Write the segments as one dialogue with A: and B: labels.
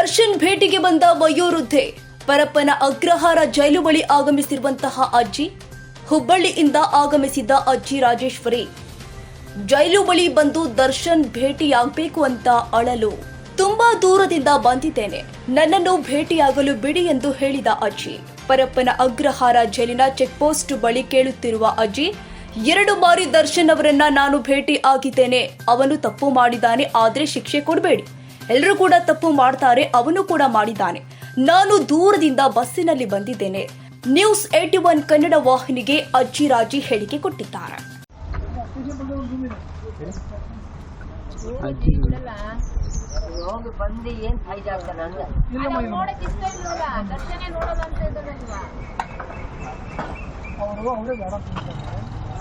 A: ದರ್ಶನ್ ಭೇಟಿಗೆ ಬಂದ ವಯೋವೃದ್ಧೆ. ಪರಪ್ಪನ ಅಗ್ರಹಾರ ಜೈಲು ಬಳಿ ಆಗಮಿಸಿರುವಂತಹ ಅಜ್ಜಿ, ಹುಬ್ಬಳ್ಳಿಯಿಂದ ಆಗಮಿಸಿದ್ದ ಅಜ್ಜಿ ರಾಜೇಶ್ವರಿ. ಜೈಲು ಬಳಿ ಬಂದು ದರ್ಶನ್ ಭೇಟಿಯಾಗಬೇಕು ಅಂತ ಅಳಲು. ತುಂಬಾ ದೂರದಿಂದ ಬಂದಿದ್ದೇನೆ. ನನ್ನನ್ನು ಭೇಟಿಯಾಗಲು ಬಿಡಿ ಎಂದು ಹೇಳಿದ ಅಜ್ಜಿ. ಪರಪ್ಪನ ಅಗ್ರಹಾರ ಜೈಲಿನ ಚೆಕ್ ಪೋಸ್ಟ್ ಬಳಿ ಕೇಳುತ್ತಿರುವ ಅಜ್ಜಿ, ಎರಡು ಬಾರಿ ದರ್ಶನ್ ಅವರನ್ನ ನಾನು ಭೇಟಿ ಆಗಿದ್ದೇನೆ. ಅವನು ತಪ್ಪು ಮಾಡಿದ್ದಾನೆ, ಆದ್ರೆ ಶಿಕ್ಷೆ ಕೊಡಬೇಡಿ. ಎಲ್ಲರೂ ಕೂಡ ತಪ್ಪು ಮಾಡ್ತಾರೆ ಅವನು ಕೂಡ ಮಾಡಿದ್ದಾನೆ. ನಾನು ದೂರದಿಂದ ಬಸ್ಸಿನಲ್ಲಿ ಬಂದಿದ್ದೇನೆ. ನ್ಯೂಸ್ ಏಟಿ ಒನ್ ಕನ್ನಡ ವಾಹಿನಿಗೆ ಅಜ್ಜಿ ರಾಜಿ ಹೇಳಿಕೆ ಕೊಟ್ಟಿದ್ದಾರೆ.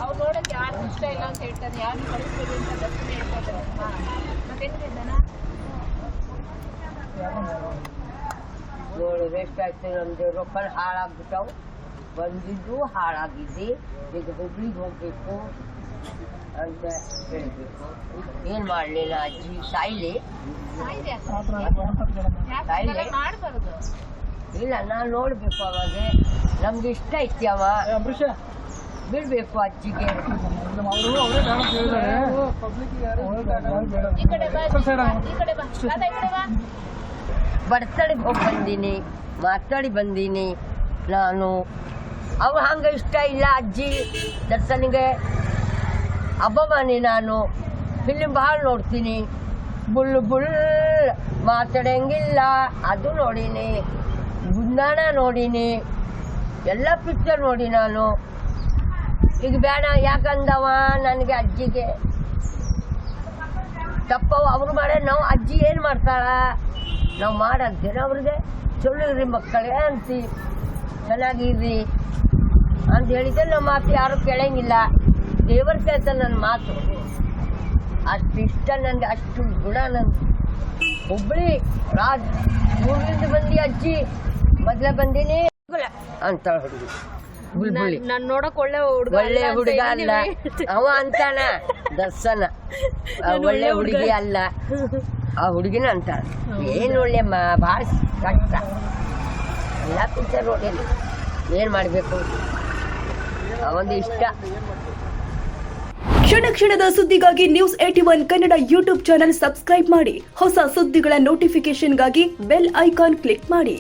B: ಅವ್ರು ನೋಡಕ್ ಯಾರು ಇಷ್ಟ ಇಲ್ಲ ಅಂತ ಹೇಳ್ತಾರೆ. ಯಾರು ಕಳಿಸ್ಬೋದು ಅಂತ ದರ್ಶನ ಹೇಳ್ತಾರೆ? ಮತ್ತೆ ಹೆಂಗಿದ್ದಾನ
C: ನೋಡಿ ವೇಸ್ಟ್ ಆಗ್ತದೆ ನಮ್ದು ರೊಕ್ಕ ಹಾಳಾಗ್ಬಿಟ್ಟವು ಬಂದಿದ್ದು ಹಾಳಾಗಿದ್ದೆ ಈಗ ಹುಬ್ಳಿಗೆ ಹೋಗ್ಬೇಕು ಅಂತ ಹೇಳ್ಬೇಕು ಏನ್ ಮಾಡ್ಲಿಲ್ಲ ಅಜ್ಜಿ ಸಾಯ್ಲಿ
B: ಸಾಯಿದೆ
C: ಸಾಯ್ಲಿ
B: ಮಾಡ್ಬಾರ್ದು
C: ಇಲ್ಲ ನಾನು ನೋಡ್ಬೇಕು ಅವಾಗ ನಮ್ಗೆ ಇಷ್ಟ ಐತಿ ಅವ ಬಿಡ್ಬೇಕು ಅಜ್ಜಿಗೆ
B: ಈ ಕಡೆ ಬಾ ಈ ಕಡೆ ಬಾ ದಾದಾ, ಈ ಕಡೆ ಬಾ
C: ಬರ್ತಡೆಗೆ ಹೋಗಿ ಬಂದೀನಿ ಮಾತಾಡಿ ಬಂದೀನಿ ನಾನು. ಅವ ಹಂಗೆ ಇಷ್ಟ ಇಲ್ಲ ಅಜ್ಜಿ ದರ್ಶನಿಗೆ ಅಭಿಮಾನಿ ನಾನು. ಫಿಲಿಮ್ ಭಾಳ ನೋಡ್ತೀನಿ. ಬುಲ್ ಬುಲ್ ಮಾತಾಡಂಗಿಲ್ಲ ಅದು ನೋಡೀನಿ. ಗುಂದಾಣ ನೋಡೀನಿ. ಎಲ್ಲ ಪಿಕ್ಚರ್ ನೋಡಿ ನಾನು. ಈಗ ಬೇಡ ಯಾಕಂದವ ನನಗೆ ಅಜ್ಜಿಗೆ? ತಪ್ಪವು ಅವ್ರು ಮಾಡೋ ನಾವು ಅಜ್ಜಿ ಮಾಡ್ತಾಳ? ನಾವು ಮಾಡಂತೀವಿ ಅವ್ರಿಗೆ ಇರ್ರಿ ಮಕ್ಕಳೇ ಅಂತೀವಿ ಚೆನ್ನಾಗಿರ್ರಿ ಅಂತ ಹೇಳಿದ್ರೆ ನಮ್ಮ ಮಾತು ಯಾರು ಕೇಳಂಗಿಲ್ಲ. ದೇವರ ಕೆಲಸ ನನ್ನ ಮಾತು. ಅಷ್ಟು ಇಷ್ಟ ನನಗೆ ಅಷ್ಟು ಗುಣ ನನ್ನ ಹುಬ್ಳಿ ರಾಜ್ ಊರಿಂದ ಬಂದಿ ಅಜ್ಜಿ ಮೊದ್ಲೇ ಬಂದಿನಿ. ಅಂತ ಹುಡುಗಿ.
B: ನಾನ್ ನೋಡಕ್ ಒಳ್ಳೆ ಹುಡುಗ
C: ಒಳ್ಳೆ ಹುಡುಗ ಅಲ್ಲ. ಅವ ಅಂತಾನ. ದರ್ಶನ. ಒಳ್ಳೆ ಹುಡುಗಿ. ಅಲ್ಲ. ಆ ಹುಡುಗಿನ ಅಂತ. ಏನು ಒಳ್ಳೆ ಮ ಭಾಳ ಕಷ್ಟ. ಎಲ್ಲ ಪಿಕ್ಚರ್ ನೋಡಿ ಏನು ಮಾಡಬೇಕು? ಒಂದು ಇಷ್ಟ.
A: ಕ್ಷಣ ಕ್ಷಣದ ಸುದ್ದಿಗಾಗಿ news at one Kannada YouTube channel subscribe ಮಾಡಿ. ಹೊಸ ಸುದ್ದಿಗಳ ನೋಟಿಫಿಕೇಶನ್ಗಾಗಿ ಬೆಲ್ ಐಕಾನ್ ಕ್ಲಿಕ್ ಮಾಡಿ.